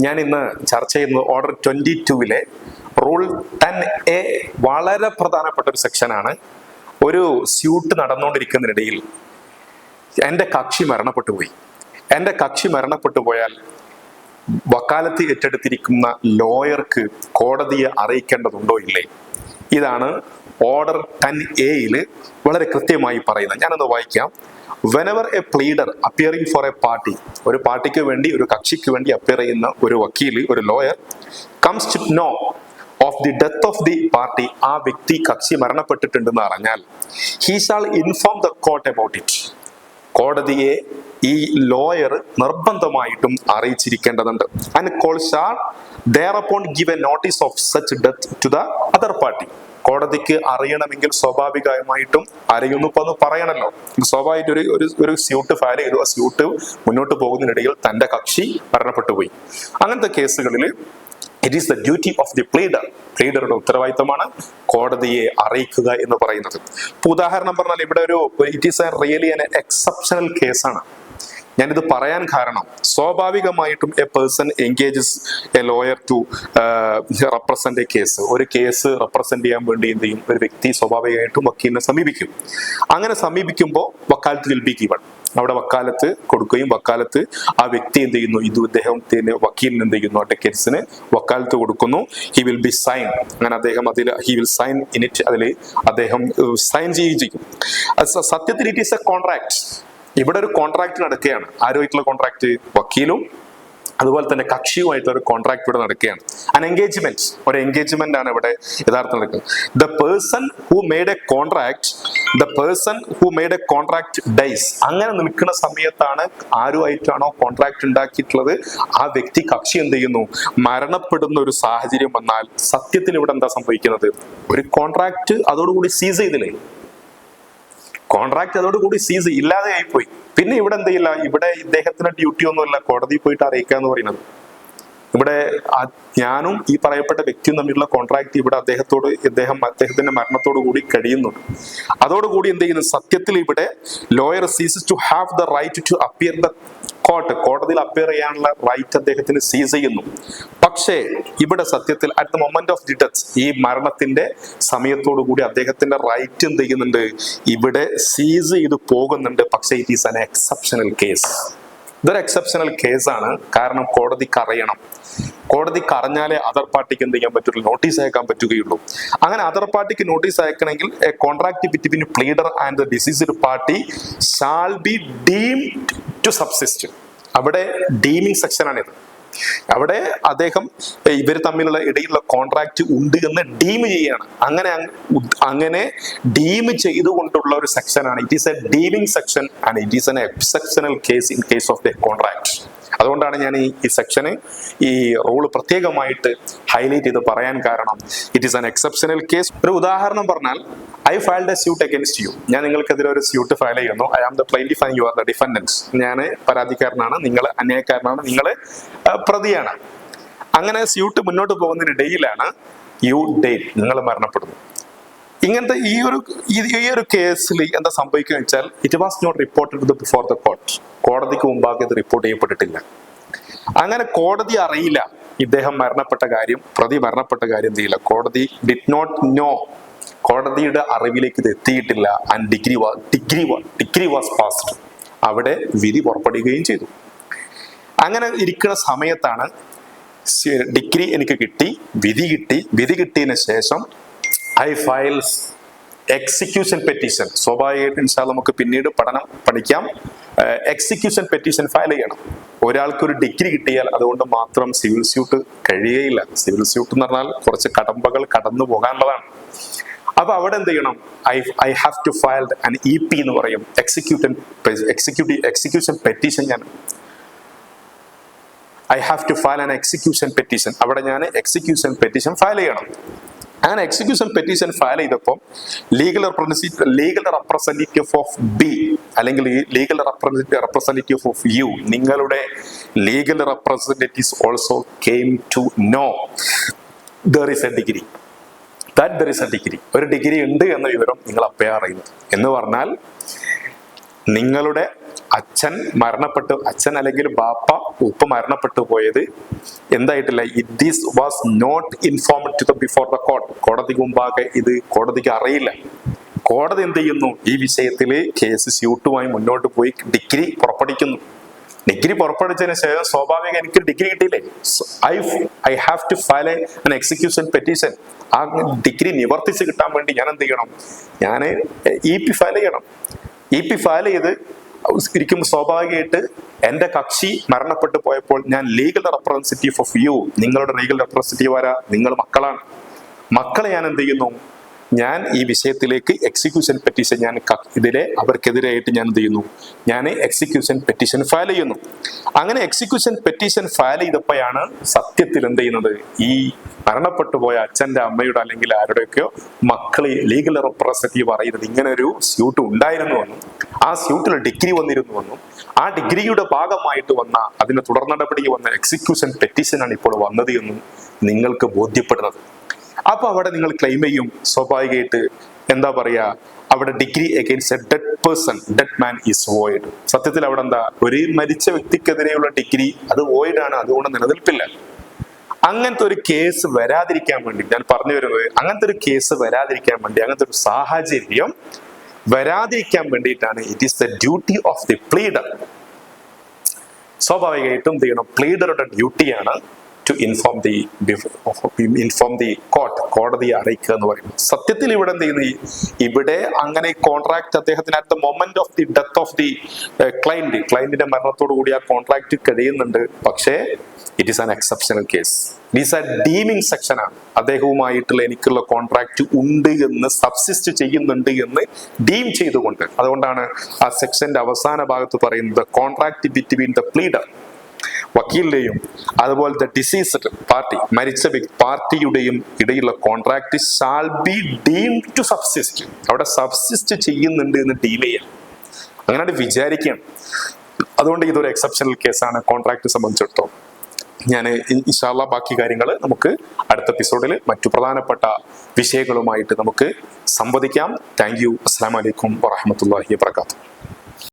ഞാൻ ഇന്ന് ചർച്ച ചെയ്യുന്നത് ഓർഡർ ട്വന്റി ടുവിലെ റൂൾ ടെൻ എ വളരെ പ്രധാനപ്പെട്ട ഒരു സെക്ഷനാണ്. ഒരു സ്യൂട്ട് നടന്നുകൊണ്ടിരിക്കുന്നതിനിടയിൽ എന്റെ കക്ഷി മരണപ്പെട്ടു പോയി. എന്റെ കക്ഷി മരണപ്പെട്ടു പോയാൽ വക്കാലത്ത് ഏറ്റെടുത്തിരിക്കുന്ന ലോയർക്ക് കോടതിയെ അറിയിക്കേണ്ടതുണ്ടോ ഇല്ലേ? ഇതാണ് ഓർഡർ ടെൻ എയിൽ വളരെ കൃത്യമായി പറയുന്നത്. ഞാനത് വായിക്കാം. Whenever a pleader appearing for a party ഒരു പാർട്ടിക്ക് വേണ്ടി ഒരു കക്ഷിക്ക് വേണ്ടി അപ്പിയർ ചെയ്യുന്ന ഒരു വക്കീൽ ഒരു lawyer comes to know of the death of the party ആ വ്യക്തി കക്ഷി മരണപ്പെട്ടിട്ടുണ്ടെന്ന് അറിഞ്ഞാൽ he shall inform the court about it കോടതിയെ ഈ ലോയർ നിർബന്ധമായിട്ടും അറിയിച്ചിരിക്കേണ്ടതുണ്ട്. And court shall thereupon give a notice of such death to the other party കോടതിക്ക് അറിയണമെങ്കിൽ സ്വാഭാവികമായിട്ടും അറിയുന്നു ഇപ്പൊ ഒന്ന് പറയണല്ലോ. സ്വാഭാവികമായിട്ട് ഒരു ഒരു ഒരു സ്യൂട്ട് ഫയൽ ചെയ്തു. ആ സ്യൂട്ട് മുന്നോട്ട് പോകുന്നതിനിടയിൽ തന്റെ കക്ഷി മരണപ്പെട്ടു പോയി. അങ്ങനത്തെ കേസുകളിൽ it is the duty of the pleader പ്ലീഡറുടെ ഉത്തരവാദിത്തമാണ് കോടതിയെ അറിയിക്കുക എന്ന് പറയുന്നത്. ഉദാഹരണം പറഞ്ഞാൽ ഇവിടെ ഒരു it is a really an exceptional കേസാണ് ഞാനിത് പറയാൻ കാരണം സ്വാഭാവികമായിട്ടും a person engages a lawyer to represent a case ഒരു കേസ് റെപ്രസെന്റ് ചെയ്യാൻ വേണ്ടി എന്ത് ചെയ്യും? ഒരു വ്യക്തി സ്വാഭാവികമായിട്ടും വക്കീലിനെ സമീപിക്കും. അങ്ങനെ സമീപിക്കുമ്പോൾ വക്കാലത്ത് വിൽ ബി ഗിവൺ അവിടെ വക്കാലത്ത് കൊടുക്കുകയും വക്കാലത്ത് ആ വ്യക്തി എന്ത് ചെയ്യുന്നു? ഇത് അദ്ദേഹത്തിന് വക്കീലിന് എന്ത് ചെയ്യുന്നു? ആ ടിക്കറ്റ്സിന് വക്കാലത്ത് കൊടുക്കുന്നു. ഹി വിൽ ബി സൈൻ അങ്ങനെ അദ്ദേഹം അതിൽ he will sign in it അതിൽ അദ്ദേഹം സൈൻ ചെയ്യുകയും ചെയ്യും. സത്യത്തിൽ ഇറ്റ് ഈസ് എ കോൺട്രാക്ട് ഇവിടെ ഒരു കോൺട്രാക്ട് നടക്കുകയാണ്. ആരുമായിട്ടുള്ള കോൺട്രാക്ട് വക്കീലും അതുപോലെ തന്നെ കക്ഷിയുമായിട്ടുള്ള ഒരു കോൺട്രാക്ട് ഇവിടെ നടക്കുകയാണ്. അൻ എൻഗേജ്മെന്റ് ഒരു എൻഗേജ്മെന്റ് ആണ് ഇവിടെ യഥാർത്ഥം നടക്കുന്നത്. The person who made a contract the person who made a contract dies അങ്ങനെ നിൽക്കുന്ന സമയത്താണ് ആരുമായിട്ടാണോ കോൺട്രാക്ട് ഉണ്ടാക്കിയിട്ടുള്ളത്. ആ വ്യക്തി കക്ഷി എന്ത് ചെയ്യുന്നു? മരണപ്പെടുന്ന ഒരു സാഹചര്യം വന്നാൽ സത്യത്തിൽ ഇവിടെ എന്താ സംഭവിക്കുന്നത്? ഒരു കോൺട്രാക്ട് അതോടുകൂടി സീസ് ചെയ്തില്ലേ? കോൺട്രാക്ട് അതോടുകൂടി സീസ് ഇല്ലാതെ ആയിപ്പോയി പിന്നെ ഇവിടെ എന്ത് ചെയ്യില്ല? ഇവിടെ ഇദ്ദേഹത്തിന് ഡ്യൂട്ടി ഒന്നുമില്ല. കോടതി പോയിട്ട് അറിയിക്കുക എന്ന് പറയുന്നത്. ഇവിടെ ആ- ഞാനും ഈ പറയപ്പെട്ട വ്യക്തിയും തമ്മിലുള്ള കോൺട്രാക്ട് ഇവിടെ അദ്ദേഹത്തോട് അദ്ദേഹം അദ്ദേഹത്തിന്റെ മരണത്തോടു കൂടി കഴിയുന്നുണ്ട്. അതോടുകൂടി എന്ത് ചെയ്യുന്നു? സത്യത്തിൽ ഇവിടെ lawyer ceases to have the right to appear the court കോടതിയിൽ അപ്പിയർ ചെയ്യാനുള്ള റൈറ്റ് അദ്ദേഹത്തിന് സീസ് ചെയ്യുന്നു. പക്ഷേ ഇവിടെ സത്യത്തിൽ at the moment of the death ഈ മരണത്തിന്റെ സമയത്തോടു കൂടി അദ്ദേഹത്തിന്റെ റൈറ്റ് എന്ത് ചെയ്യുന്നുണ്ട്? ഇവിടെ സീസ് ചെയ്ത് പോകുന്നുണ്ട്. പക്ഷേ it is an exceptional case ഇതൊരു എക്സെപ്ഷണൽ കേസാണ് കാരണം കോടതിക്ക് അറിയണം കോടതിക്ക് അറിഞ്ഞാലേ അതർ പാർട്ടിക്ക് എന്ത് ചെയ്യാൻ പറ്റുള്ളൂ നോട്ടീസ് അയക്കാൻ പറ്റുകയുള്ളൂ. അങ്ങനെ അതർ പാർട്ടിക്ക് notice അയക്കണമെങ്കിൽ a contract between pleader and the deceased party shall be deemed to subsist അവിടെ ഡീമിംഗ് സെക്ഷനാണിത് അവിടെ അദ്ദേഹം ഇവർ തമ്മിലുള്ള ഇടയിലുള്ള കോൺട്രാക്ട് ഉണ്ട് എന്ന് ഡീം ചെയ്യാണ്. അങ്ങനെ അങ്ങനെ ഡീം ചെയ്തുകൊണ്ടുള്ള ഒരു സെക്ഷനാണ് it is a deeming section and it is an exceptional case in case of the contract അതുകൊണ്ടാണ് ഞാൻ ഈ ഈ സെക്ഷന് ഈ റൂൾ പ്രത്യേകമായിട്ട് ഹൈലൈറ്റ് ചെയ്ത് പറയാൻ കാരണം it is an exceptional case ഒരു ഉദാഹരണം പറഞ്ഞാൽ I filed a suit against you ഞാൻ നിങ്ങൾക്കെതിരെ ഒരു സ്യൂട്ട് ഫയൽ ചെയ്യുന്നു. I am the plaintiff and you are the defendants ഞാൻ പരാതിക്കാരനാണ് നിങ്ങൾ അന്യായക്കാരനാണ് നിങ്ങൾ പ്രതിയാണ്. അങ്ങനെ സ്യൂട്ട് മുന്നോട്ട് പോകുന്നതിനിടയിലാണ് യു ഡേറ്റ് നിങ്ങൾ മരണപ്പെടുന്നു. ഇങ്ങനത്തെ ഈ ഒരു ഈ- ഒരു കേസിൽ എന്താ സംഭവിക്കുക വെച്ചാൽ it was not reported before the court കോടതിക്ക് മുമ്പാകെ ഇത് റിപ്പോർട്ട് ചെയ്യപ്പെട്ടിട്ടില്ല. അങ്ങനെ കോടതി അറിയില്ല ഇദ്ദേഹം മരണപ്പെട്ട കാര്യം പ്രതി മരണപ്പെട്ട കാര്യം എന്ത് കോടതി ഡിഡ് നോട്ട് നോ കോടതിയുടെ അറിവിലേക്ക് ഇത് എത്തിയിട്ടില്ല and decree decree decree was passed അവിടെ വിധി പുറപ്പെടുകയും ചെയ്തു. അങ്ങനെ ഇരിക്കുന്ന സമയത്താണ് ഡിഗ്രി എനിക്ക് കിട്ടി വിധി കിട്ടി. വിധി കിട്ടിയതിന് ശേഷം ഐ ഫയൽസ് എക്സിക്യൂഷൻ പെറ്റീഷൻ. സ്വാഭാവികമായിട്ടും ഇൻഷാൽ നമുക്ക് പിന്നീട് പഠനം പഠിക്കാം. എക്സിക്യൂഷൻ പെറ്റീഷൻ ഫയൽ ചെയ്യണം. ഒരാൾക്ക് ഒരു ഡിഗ്രി കിട്ടിയാൽ അതുകൊണ്ട് മാത്രം സിവിൽ സ്യൂട്ട് കഴിയുകയില്ല. സിവിൽ സ്യൂട്ട് എന്ന് പറഞ്ഞാൽ കുറച്ച് കടമ്പകൾ കടന്നു പോകാനുള്ളതാണ്. അപ്പൊ അവിടെ എന്ത് ചെയ്യണം? I I have to file E P എന്ന് പറയും. എക്സിക്യൂട്ടൻ എക്സിക്യൂട്ടീവ് എക്സിക്യൂഷൻ പെറ്റീഷൻ ഞാൻ. I have to file an execution petition. അവിടെ ഞാൻ എക്സിക്യൂഷൻ പെറ്റീഷൻ ഫയൽ ചെയ്യണം. അങ്ങനെ എക്സിക്യൂഷൻ പെറ്റീഷൻ ഫയൽ ചെയ്തപ്പോൾ legal legal representative of B അല്ലെങ്കിൽ ലീഗൽ റെപ്രസെന്റേറ്റീവ് ഓഫ് യു നിങ്ങളുടെ legal representative also came to know there is a decree that there is a decree ഒരു decree ഉണ്ട് എന്ന വിവരം നിങ്ങൾ അപ്പേ അറിയുന്നു എന്ന് പറഞ്ഞാൽ നിങ്ങളുടെ അച്ഛൻ മരണപ്പെട്ടു. അച്ഛൻ അല്ലെങ്കിൽ ബാപ്പ ഉപ്പ മരണപ്പെട്ടു പോയത് എന്തായിട്ടില്ല? These was not informed to the before the court കോടതിക്ക് മുമ്പാകെ ഇത് കോടതിക്ക് അറിയില്ല. കോടതി എന്ത് ചെയ്യുന്നു? ഈ വിഷയത്തിൽ കേസ് സ്യൂട്ടുമായി മുന്നോട്ട് പോയി ഡിഗ്രി പുറപ്പെടുവിക്കുന്നു. ഡിഗ്രി പുറപ്പെടുവിച്ചതിന് ശേഷം സ്വാഭാവികം എനിക്ക് ഡിഗ്രി കിട്ടിയില്ലേ? I I have to file an execution petition ആ ഡിഗ്രി നിവർത്തിച്ച് കിട്ടാൻ വേണ്ടി ഞാൻ എന്ത് ചെയ്യണം? ഞാൻ ഇ പി ഫയൽ ചെയ്യണം. ഇ പി ഫയൽ ചെയ്ത് ഇരിക്കും സ്വാഭാവികമായിട്ട് എന്റെ കക്ഷി മരണപ്പെട്ടു പോയപ്പോൾ ഞാൻ ലീഗൽ റെപ്രസെന്റേറ്റീവ് ഓഫ് യു നിങ്ങളുടെ ലീഗൽ റെപ്രസെന്റേറ്റീവ് ആരാ? നിങ്ങൾ മക്കളാണ്. മക്കളെ ഞാൻ എന്ത് ചെയ്യുന്നു? ഞാൻ ഈ വിഷയത്തിലേക്ക് എക്സിക്യൂഷൻ പെറ്റീഷൻ ഞാൻ ഇതിലെ അവർക്കെതിരായിട്ട് ഞാൻ എന്ത് ചെയ്യുന്നു? ഞാൻ എക്സിക്യൂഷൻ പെറ്റീഷൻ ഫയൽ ചെയ്യുന്നു. അങ്ങനെ എക്സിക്യൂഷൻ പെറ്റീഷൻ ഫയൽ ചെയ്തപ്പോഴാണ് സത്യത്തിൽ എന്ത് ചെയ്യുന്നത്? ഈ മരണപ്പെട്ടു പോയ അച്ഛന്റെ അമ്മയുടെ അല്ലെങ്കിൽ ആരുടെയൊക്കെയോ മക്കളെ ലീഗൽ റെപ്രസെന്റേറ്റീവ് പറയുന്നത് ഇങ്ങനെ ഒരു സ്യൂട്ട് ഉണ്ടായിരുന്നുവെന്നും ആ സ്യൂട്ടിൽ ഡിഗ്രി വന്നിരുന്നുവെന്നും ആ ഡിഗ്രിയുടെ ഭാഗമായിട്ട് വന്ന അതിന് തുടർ വന്ന എക്സിക്യൂഷൻ പെറ്റീഷനാണ് ഇപ്പോൾ വന്നത് എന്നും നിങ്ങൾക്ക് ബോധ്യപ്പെടുന്നത്. അപ്പൊ അവിടെ നിങ്ങൾ ക്ലെയിം ചെയ്യും. സ്വാഭാവികമായിട്ട് എന്താ പറയാ അവിടെ decree against a dead person dead man is void സത്യത്തിൽ അവിടെ എന്താ ഒരു മരിച്ച വ്യക്തിക്കെതിരെയുള്ള ഡിഗ്രി അത് വോയിഡ് ആണ് അതുകൊണ്ട് നിലനിൽപ്പില്ല. അങ്ങനത്തെ ഒരു കേസ് വരാതിരിക്കാൻ വേണ്ടി ഞാൻ പറഞ്ഞു വരുന്നത് അങ്ങനത്തെ ഒരു കേസ് വരാതിരിക്കാൻ വേണ്ടി അങ്ങനത്തെ ഒരു സാഹചര്യം വരാതിരിക്കാൻ വേണ്ടിയിട്ടാണ്. It is the duty of the pleader സ്വാഭാവികമായിട്ടും ചെയ്യണം? പ്ലീഡറുടെ ഡ്യൂട്ടിയാണ് to inform the inform the court കോടതിയെ അറിയിക്കുക എന്ന് പറയുന്നത് സത്യത്തിൽ ഇവിടെ എന്ത് ചെയ്യുന്നു? ഇവിടെ അങ്ങനെ കോൺട്രാക്ട് അദ്ദേഹത്തിന് at the moment of the death of the client ക്ലൈന്റിന്റെ മരണത്തോടു കൂടി ആ കോൺട്രാക്ട് കഴിയുന്നുണ്ട്. പക്ഷേ it is an exceptional case it a deeming section ആണ്. അദ്ദേഹവുമായിട്ടുള്ള എനിക്കുള്ള കോൺട്രാക്ട് ഉണ്ട് എന്ന് സബ്സിസ്റ്റ് ചെയ്യുന്നുണ്ട് എന്ന് ഡീം ചെയ്തുകൊണ്ട്. അതുകൊണ്ടാണ് ആ സെക്ഷന്റെ അവസാന ഭാഗത്ത് പറയുന്നത് കോൺട്രാക്ട് ബിറ്റ്വീൻ ദ പ്ലീഡർ വക്കീലിന്റെയും അതുപോലത്തെ ഡിസീസ്ഡ് പാർട്ടി മരിച്ച പാർട്ടിയുടെയും ഇടയിലുള്ള contract shall be deem to subsist അവിടെ സബ്സിസ്റ്റ് ചെയ്യുന്നുണ്ട് എന്ന് ഡീം ചെയ്യാം. അങ്ങനെ വിചാരിക്കുകയാണ് അതുകൊണ്ട് ഇതൊരു എക്സെപ്ഷണൽ കേസാണ് കോൺട്രാക്ട് സംബന്ധിച്ചിടത്തോളം. ഞാൻ ഇൻഷാല്ല ബാക്കി കാര്യങ്ങൾ നമുക്ക് അടുത്ത എപ്പിസോഡിൽ മറ്റു പ്രധാനപ്പെട്ട വിഷയങ്ങളുമായിട്ട് നമുക്ക് സംവദിക്കാം. താങ്ക് യു അസ്സാം വലൈക്കും വാഹമത്തല്ലാഹി വാത്തു